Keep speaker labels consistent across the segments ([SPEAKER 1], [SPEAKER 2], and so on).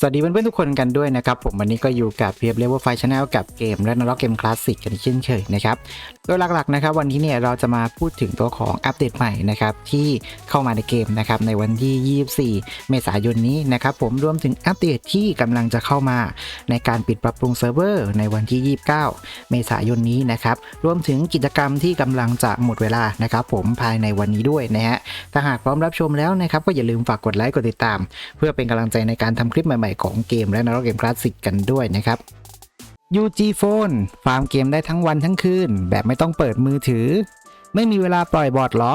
[SPEAKER 1] สวัสดีเพื่อนๆทุกคนกันด้วยนะครับผมวันนี้ก็อยู่กับเพียบเลเวอร์ไฟชแนลกับเกมและนล็อกเกมคลาสสิกกันเช่นเคยนะครับโดยหลักๆนะครับวันนี้เนี่ยเราจะมาพูดถึงตัวของอัปเดตใหม่นะครับที่เข้ามาในเกมนะครับในวันที่ 24 เมษายนนี้นะครับผมรวมถึงอัปเดตที่กำลังจะเข้ามาในการปิดปรับปรุงเซิร์ฟเวอร์ในวันที่ 29 เมษายนนี้นะครับรวมถึงกิจกรรมที่กำลังจะหมดเวลานะครับผมภายในวันนี้ด้วยนะฮะถ้าหากพร้อมรับชมแล้วนะครับก็อย่าลืมฝากกดไลค์กดติดตาม เพื่อเป็นกำลังใจในการทำคลิปใหม่ๆของเกมและนรกเกมคลาสสิกกันด้วยนะครับ UG Phone ฟาร์มเกมได้ทั้งวันทั้งคืน แบบไม่ต้องเปิดมือถือ ไม่มีเวลาปล่อยบอดหรอ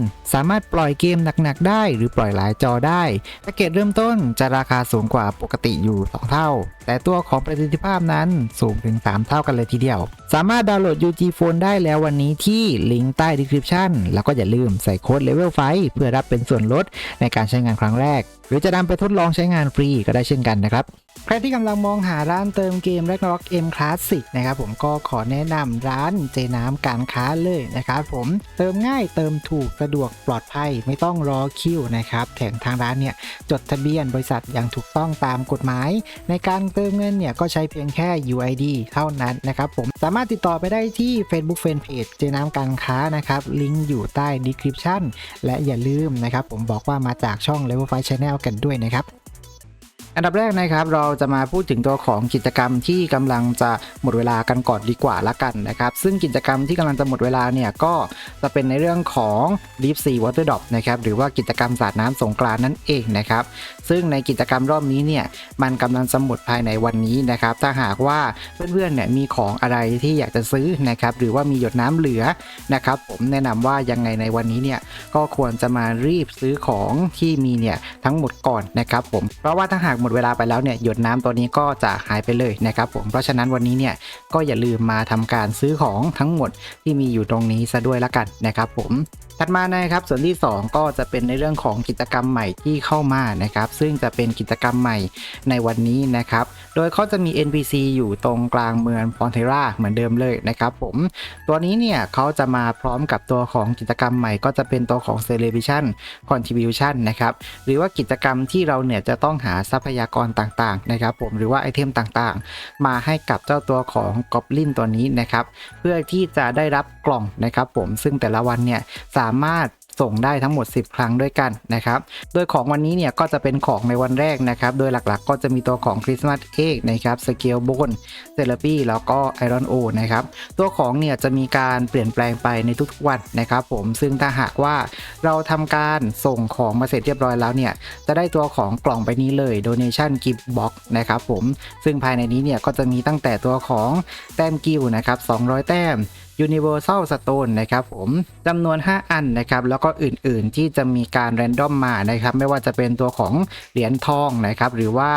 [SPEAKER 1] สามารถปล่อยเกมหนักๆได้ หรือปล่อยหลายจอได้แพ็กเกจเริ่มต้นจะราคาสูงกว่าปกติอยู่ 2 เท่า แต่ตัวของประสิทธิภาพนั้นสูงถึง 3 เท่ากันเลยทีเดียว สามารถดาวน์โหลด UG Phone ได้แล้ววันนี้ที่ลิงก์ใต้ description แล้วก็อย่าลืมใส่โค้ด Level 5เพื่อรับเป็นส่วนลดในการใช้งานครั้งแรก หรือจะนำไปทดลองใช้งานฟรีก็ได้เช่นกันนะครับใครที่กำลังมองหาร้านเติมเกม Ragnarok M Classic นะครับผมก็ขอแนะนำร้านเจน้ำการค้าเลยนะครับผมเติมง่ายเติมถูกสะดวกปลอดภัยไม่ต้องรอคิวนะครับแถมทางร้านเนี่ยจดทะเบียนบริษัทอย่างถูกต้องตามกฎหมาย ในการเติติมเงินเนี่ยก็ใช้เพียงแค่ UID เท่านั้นนะครับผมสามารถติดต่อไปได้ที่ Facebook Fanpage เจน้ำการค้านะครับลิงก์อยู่ใต้ description และอย่าลืมนะครับผมบอกว่ามาจากช่อง Level 5 Channel กันด้วยนะครับอันดับแรกนะครับเราจะมาพูดถึงตัวของกิจกรรมที่กำลังจะหมดเวลากันก่อนดีกว่าละกันนะครับซึ่งกิจกรรมที่กำลังจะหมดเวลาเนี่ยก็จะเป็นในเรื่องของ Deep Sea Water Drop นะครับหรือว่ากิจกรรมสาดน้ำสงกรานนั่นเองนะครับซึ่งในกิจกรรมรอบนี้เนี่ยมันกำลังจะหมดภายในวันนี้นะครับ ถ้าหากว่าเพื่อนๆเนี่ยมีของอะไรที่อยากจะซื้อนะครับหรือว่ามีหยดน้ำเหลือนะครับ ผมแนะนำว่ายังไงในวันนี้เนี่ยก็ควรจะมารีบซื้อของที่มีเนี่ยทั้งหมดก่อนนะครับผมเพราะว่าถ้าหากหมดเวลาไปแล้วเนี่ยหยดน้ำตัวนี้ก็จะหายไปเลยนะครับผมเพราะฉะนั้นวันนี้เนี่ยก็อย่าลืมมาทำการซื้อของทั้งหมดที่มีอยู่ตรงนี้ซะด้วยละกันนะครับผมถัดมานะครับส่วนที่ 2 ก็จะเป็นในเรื่องของกิจกรรมใหม่ที่เข้ามานะครับซึ่งจะเป็นกิจกรรมใหม่ในวันนี้นะครับ โดยเขาจะมี NPC อยู่ตรงกลางเมืองพอนเทราเหมือนเดิมเลยนะครับผม ตัวนี้เนี่ยเขาจะมาพร้อมกับตัวของกิจกรรมใหม่ก็จะเป็นตัวของ Celebration Contribution นะครับหรือว่ากิจกรรมที่เราเนี่ยจะต้องหาทรัพยากรต่างๆนะครับผมหรือว่าไอเทมต่างๆ มาให้กับเจ้าตัวของ Goblin ตัวนี้นะครับเพื่อที่จะได้รับกล่องนะครับผมซึ่งแต่ละวันเนี่ยสามารถ ส่งได้ทั้งหมด 10 ครั้งด้วยกันนะครับ โดยของวันนี้เนี่ยก็จะเป็นของในวันแรกนะครับ โดยหลักๆ ก็จะมีตัวของคริสต์มาสเอกนะครับสเกลโบนเซเลปี้แล้วก็ไอรอนโอนะครับ ตัวของเนี่ยจะมีการเปลี่ยนแปลงไปในทุกๆวันนะครับผม ซึ่งถ้าหากว่าเราทำการส่งของมาเสร็จเรียบร้อยแล้วเนี่ย จะได้ตัวของกล่องไปนี้เลย Donation Gift Box นะครับผม ซึ่งภายในนี้เนี่ยก็จะมีตั้งแต่ตัวของแต้มกิลนะครับ200 แต้ม Universal Stone นะครับผมจำนวน 5 อันนะครับแล้วก็อื่นๆที่จะมีการแรนดอมมานะครับไม่ว่าจะเป็นตัวของเหรียญทองนะครับหรือว่า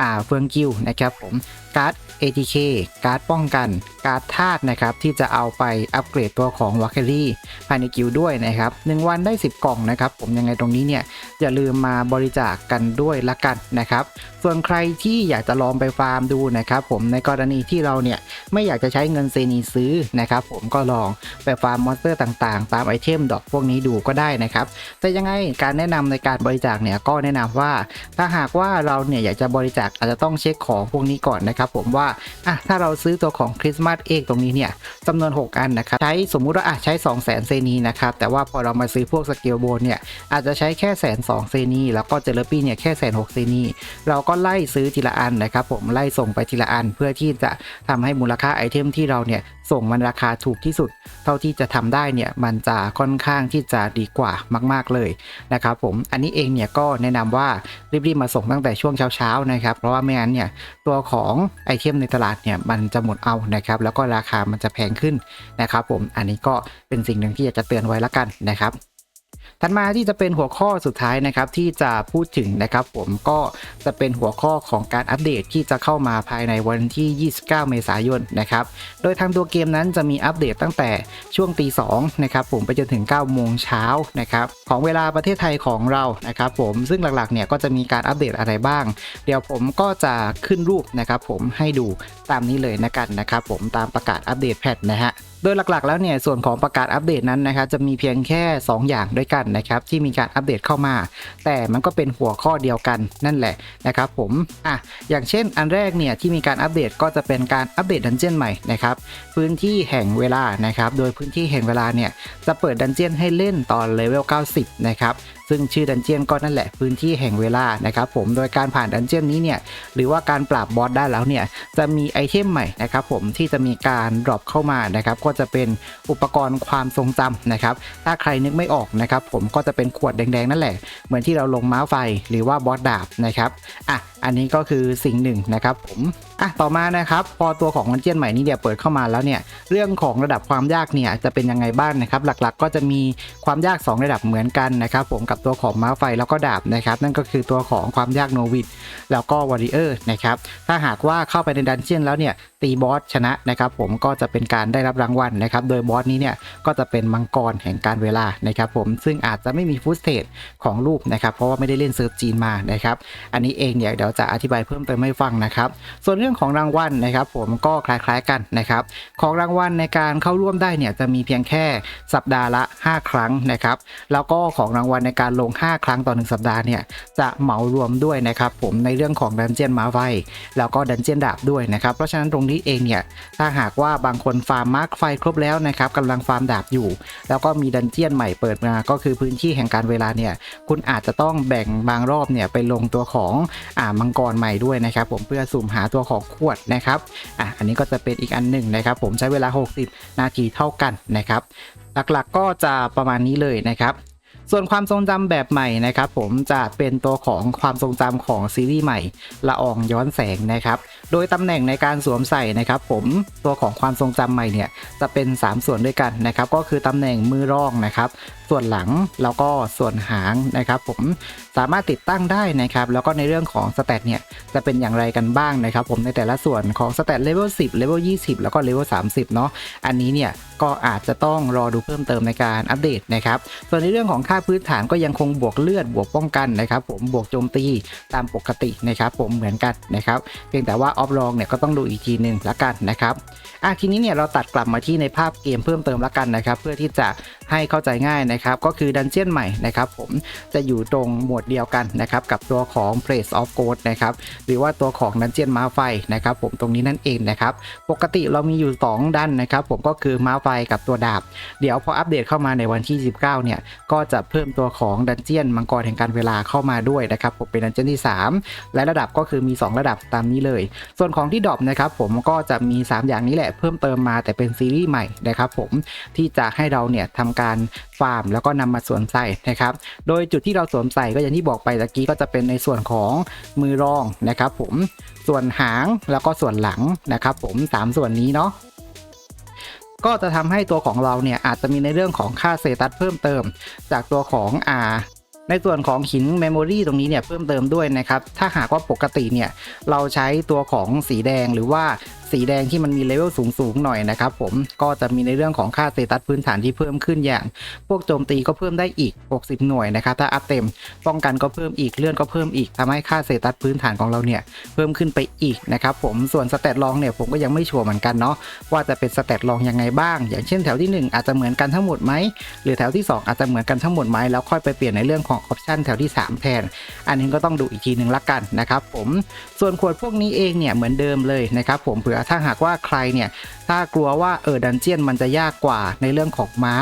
[SPEAKER 1] อ่าเฟืองกิลนะครับผม การ์ด ATK การ์ดป้องกัน การ์ดธาตุนะครับที่จะเอาไปอัปเกรดตัวของวัคเคอรี่ภายในกิลด้วยนะครับ1วันได้ 10 กล่องนะครับ ผมยังไงตรงนี้เนี่ยอย่าลืมมาบริจาคกกันด้วยละกันนะครับ ส่วนใครที่อยากจะลองไปฟาร์มดูนะครับ ผมในกรณีที่เราเนี่ยไม่อยากจะใช้เงินเซนีซื้อนะครับ ผมก็ลองไปฟาร์มมอนสเตอร์ต่างๆ ตามไอเทมดอกพวกนี้ดูก็ได้นะครับแต่ยังไงการแนะนำในการบริจาคเนี่ยก็แนะนำว่า ถ้าหากว่าเราเนี่ยอยากจะบริจาคอาจจะต้องเช็คของพวกนี้ก่อนนะครับผมว่าอะถ้าเราซื้อตัวของคริสต์มาสเอกตรงนี้เนี่ยจำนวน 6 อันนะครับ ใช้สมมุติว่าอะใช้ 2 0 0แสนเซนีนะครับ แต่ว่าพอเรามาซื้อพวกสเกลโบนเนี่ยอาจจะใช้แค่แสนสองเซนีแล้วก็เจลปี้เนี่ยแค่แสนหกเซนีเราก็ไล่ซื้อทีละอันนะครับผมไล่ส่งไปทีละอันเพื่อที่จะทำให้มูลค่าไอเทมที่เราเนี่ย ส่งมันราคาถูกที่สุด เท่าที่จะทำได้เนี่ยมันจะค่อนข้างที่จะดีกว่ามาก ๆเลยนะครับผมอันนี้เองเนี่ยก็แนะนำว่ารีบๆมาส่งตั้งแต่ช่วงเช้าๆนะครับเพราะว่าไม่งั้นเนี่ยตัวของไอเทมในตลาดเนี่ยมันจะหมดเอานะครับแล้วก็ราคามันจะแพงขึ้นนะครับผมอันนี้ก็เป็นสิ่งหนึ่งที่อยากจะเตือนไว้ละกันนะครับ ถัดมาที่จะเป็นหัวข้อสุดท้ายนะครับที่จะพูดถึงนะครับ ผมก็จะเป็นหัวข้อของการอัปเดตที่จะเข้ามาภายในวันที่ 29 เมษายนนะครับ โดยทางตัวเกมนั้นจะมีอัปเดตตั้งแต่ช่วงตี2นะครับผมไปจนถึง 9 โมงเช้านะครับของเวลาประเทศไทยของเรานะครับ ผมซึ่งหลักๆเนี่ยก็จะมีการอัปเดตอะไรบ้าง เดี๋ยวผมก็จะขึ้นรูปนะครับ ผมให้ดูตามนี้เลยนะกันนะครับ ผมตามประกาศอัปเดตแพทนะฮะดยหลักๆ แล้วเนี่ยส่วนของประกาศอัปเดตนั้นนะครับจะมีเพียงแค่ 2 อย่างด้วยกันนะครับที่มีการอัปเดตเข้ามา แต่มันก็เป็นหัวข้อเดียวกันนั่นแหละนะครับผมอะอย่างเช่นอันแรกเนี่ยที่มีการอัปเดตก็จะเป็นการอัปเดตดันเจี้ยนใหม่นะครับพื้นที่แห่งเวลานะครับโดยพื้นที่แห่งเวลาเนี่ยจะเปิดดันเจี้ยนให้เล่นตอนเลเวล90นะครับ ซึ่งชื่อดันเจี้ยนก็นั่นแหละพื้นที่แห่งเวลานะครับผมโดยการผ่านดันเจี้ยนนี้เนี่ยหรือว่าการปราบบอสได้แล้วเนี่ยจะมีไอเทมใหม่นะครับผมที่จะมีการดรอปเข้ามานะครับก็จะเป็นอุปกรณ์ความทรงจำนะครับถ้าใครนึกไม่ออกนะครับผมก็จะเป็นขวดแดงๆนั่นแหละ เหมือนที่เราลงม้าไฟหรือว่าบอสดาบนะครับอะอันนี้ก็คือสิ่งหนึ่งนะครับผม อะต่อมานะครับพอตัวของดันเจียนใหม่นี้เดี๋ยวเปิดเข้ามาแล้วเนี่ยเรื่องของระดับความยากเนี่ยจะเป็นยังไงบ้างนะครับ หลักๆ ก็จะมีความยาก 2 ระดับเหมือนกันนะครับผมกับตัวของม้าไฟแล้วก็ดาบนะครับนั่นก็คือตัวของความยากโนวิดแล้วก็วอริเออร์นะครับถ้าหากว่าเข้าไปในดันเจียนแล้วเนี่ยตีบอสชนะนะครับผมก็จะเป็นการได้รับรางวัลนะครับโดยบอสนี้เนี่ยก็จะเป็นมังกรแห่งการเวลานะครับผมซึ่งอาจจะไม่มีฟุตเตจของรูปนะครับเพราะว่าไม่ได้เล่นเซิร์ฟจีนมานะครับอันนี้เองเนี่ยเดี๋ยวจะอธิบายเพิ่มเติมให้ฟังนะครับส่วนรื่องของรางวัลนะครับ ผมก็คล้ายๆกันนะครับ ของรางวัลในการเข้าร่วมได้เนี่ยจะมีเพียงแค่สัปดาห์ละ 5 ครั้งนะครับ แล้วก็ของรางวัลในการลง 5 ครั้งต่อ 1 สัปดาห์เนี่ยจะเหมารวมด้วยนะครับ ผมในเรื่องของดันเจียนม้าไฟแล้วก็ดันเจียนดาบด้วยนะครับ เพราะฉะนั้นตรงนี้เองเนี่ยถ้าหากว่าบางคนฟาร์มมาร์คไฟครบแล้วนะครับกำลังฟาร์มดาบอยู่ แล้วก็มีดันเจียนใหม่เปิดมาก็คือพื้นที่แห่งการเวลาเนี่ยคุณอาจจะต้องแบ่งบางรอบเนี่ยไปลงตัวของอ่ามังกรใหม่ด้วยนะครับ ผมเพื่อสุ่มหาตัวของขวดนะครับอะอันนี้ก็จะเป็นอีกอันหนึ่งนะครับ ผมใช้เวลา 60 นาทีเท่ากันนะครับ หลักๆก็จะประมาณนี้เลยนะครับส่วนความทรงจำแบบใหม่นะครับ ผมจะเป็นตัวของความทรงจำของซีรีส์ใหม่ละอองย้อนแสงนะครับ โดยตำแหน่งในการสวมใส่นะครับ ผมตัวของความทรงจำใหม่เนี่ยจะเป็น 3 ส่วนด้วยกันนะครับ ก็คือตำแหน่งมือรองนะครับ ส่วนหลังแล้วก็ส่วนหางนะครับ ผมสามารถติดตั้งได้นะครับ แล้วก็ในเรื่องของสเตตเนี่ยจะเป็นอย่างไรกันบ้างนะครับ ผมในแต่ละส่วนของสเตตเลเวล10เลเวล20 แล้วก็เลเวล30 เนาะอันนี้เนี่ยก็อาจจะต้องรอดูเพิ่มเติมในการอัปเดตนะครับส่วนในเรื่องของค่าพื้นฐานก็ยังคงบวกเลือดบวกป้องกันนะครับ ผมบวกโจมตีตามปกตินะครับ ผมเหมือนกันนะครับ เพียงแต่ว่าออฟรองเนี่ยก็ต้องดูอีกทีหนึ่งละกันนะครับอะทีนี้เนี่ยเราตัดกลับมาที่ในภาพเกมเพิ่มเติมละกันนะครับเพื่อที่จะให้เข้าใจง่ายนะครับก็คือดันเจียนใหม่นะครับผมจะอยู่ตรงหมวดเดียวกันนะครับกับตัวของ Place of Gold นะครับหรือว่าตัวของดันเจียนม้าไฟนะครับผมตรงนี้นั่นเองนะครับปกติเรามีอยู่ 2 ด้านนะครับผมก็คือม้าไฟกับตัวดาบ เดี๋ยวพออัปเดตเข้ามาในวันที่ 19 เนี่ยก็จะเพิ่มตัวของดันเจียนมังกรแห่งการเวลาเข้ามาด้วยนะครับผมเป็นดันเจียนที่ 3 และระดับก็คือมี 2 ระดับตามนี้เลยส่วนของที่ดรอปนะครับผมก็จะมี 3 อย่างนี้แหละเพิ่มเติมมาแต่เป็นซีรีส์ใหม่นะครับผมที่จะให้เราเนี่ยทำการฟาร์มแล้วก็นำมาสวมใส่นะครับ โดยจุดที่เราสวมใส่ก็อย่างที่บอกไปตะกี้ก็จะเป็นในส่วนของมือรองนะครับผมส่วนหางแล้วก็ส่วนหลังนะครับผมสามส่วนนี้เนาะก็จะทำให้ตัวของเราเนี่ยอาจจะมีในเรื่องของค่าเซตัสเพิ่มเติม จากตัวของอ่า ในส่วนของหินเมมโมรีตรงนี้เนี่ยเพิ่มเติมด้วยนะครับ ถ้าหากว่าปกติเนี่ยเราใช้ตัวของสีแดงหรือว่าสีแดงที่มันมีเลเวลสูงๆหน่อยนะครับผมก็จะมีในเรื่องของค่าเซตัสพื้นฐานที่เพิ่มขึ้นอย่าง พวกโจมตีก็เพิ่มได้อีก 60 หน่วยนะครับถ้าอัพเต็มป้องกันก็เพิ่มอีกเลื่อนก็เพิ่มอีกทำให้ค่าเซตัสพื้นฐานของเราเนี่ยเพิ่มขึ้นไปอีกนะครับผมส่วนสเตตลองเนี่ยผมก็ยังไม่ชัวร์เหมือนกันเนาะว่าจะเป็นสเตตลองยังไงบ้าง อย่างเช่นแถวที่ 1 อาจจะเหมือนกันทั้งหมดไหมหรือแถวที่ 2 อาจจะเหมือนกันทั้งหมดไหมแล้วค่อยไปเปลี่ยนในเรื่องของออปชันแถวที่ 3 แทน อันนี้ก็ต้องดูอีกทีหนึ่งละกันนะครับผมส่วนขวดพวกนี้เองเนี่ยเหมือนเดิมเลยนะครับผมเผื่อถ้าหากว่าใครเนี่ย ถ้ากลัวว่าเออดันเจียนมันจะยากกว่าในเรื่องของม้า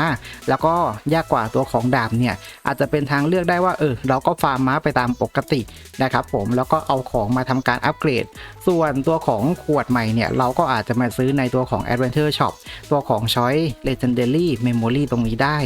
[SPEAKER 1] แล้วก็ยากกว่าตัวของดาบเนี่ยอาจจะเป็นทางเลือกได้ว่าเออเราก็ฟาร์มม้าไปตามปกตินะครับผมแล้วก็เอาของมาทำการอัปเกรด ส่วนตัวของขวดใหม่เนี่ยเราก็อาจจะมาซื้อในตัวของ Adventure Shop ตัวของ Choice Legendary Memory ตรงนี้ได้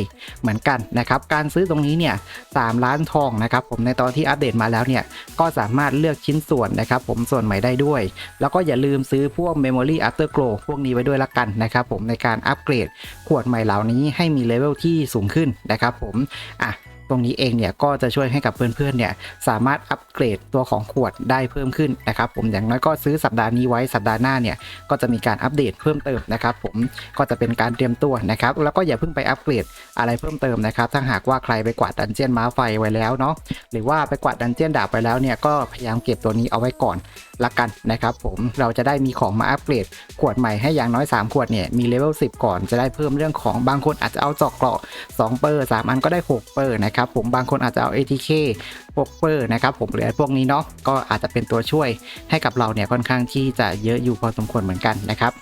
[SPEAKER 1] เหมือนกันนะครับการซื้อตรงนี้เนี่ย3ล้านทองนะครับผมในตอนที่อัปเดตมาแล้วเนี่ยก็สามารถเลือกชิ้นส่วนนะครับผมส่วนใหม่ได้ด้วย แล้วก็อย่าลืมซื้อพวก Memory Afterglow พวกนี้ไว้ด้วยด้วยละกันนะครับผมในการอัปเกรดขวดใหม่เหล่านี้ให้มีเลเวลที่สูงขึ้นนะครับผมอะ ตรงนี้เองเนี่ยก็จะช่วยให้กับเพื่อนๆเนี่ยสามารถอัปเกรดตัวของขวดได้เพิ่มขึ้นนะครับ ผมอย่างน้อยก็ซื้อสัปดาห์นี้ไว้สัปดาห์หน้าเนี่ยก็จะมีการอัปเดตเพิ่มเติมนะครับ ผมก็จะเป็นการเตรียมตัวนะครับ แล้วก็อย่าเพิ่งไปอัปเกรดอะไรเพิ่มเติมนะครับ ถ้าหากว่าใครไปกวาดดันเจียนม้าไฟไว้แล้วเนาะหรือว่าไปกวาดดันเจียนดาบไปแล้วเนี่ยก็พยายามเก็บตัวนี้เอาไว้ก่อนละกันนะครับ ผมเราจะได้มีของมาอัปเกรดขวดใหม่ให้อย่างน้อย 3 ขวดเนี่ยมีเลเวล10 ก่อนจะได้เพิ่มเรื่องของบางคนอาจจะเอาจอกเกราะ2เปอร์3อันก็ได้6เปอร์นะครับผมบางคนอาจจะเอา ATK 6เปอร์นะครับผมหรือพวกนี้เนาะก็อาจจะเป็นตัวช่วยให้กับเราเนี่ยค่อนข้างที่จะเยอะอยู่พอสมควรเหมือนกันนะครับ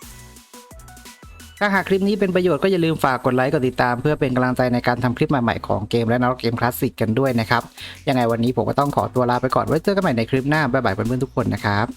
[SPEAKER 1] ถ้าหากคลิปนี้เป็นประโยชน์ก็อย่าลืมฝากกดไลค์กดติดตาม เพื่อเป็นกำลังใจในการทำคลิปใหม่ๆของเกมและนรกเกมคลาสสิกกันด้วยนะครับ ยังไงวันนี้ผมก็ต้องขอตัวลาไปก่อนไว้เจอกันใหม่ในคลิปหน้าบ๊ายบายเพื่อนๆทุกคนนะครับ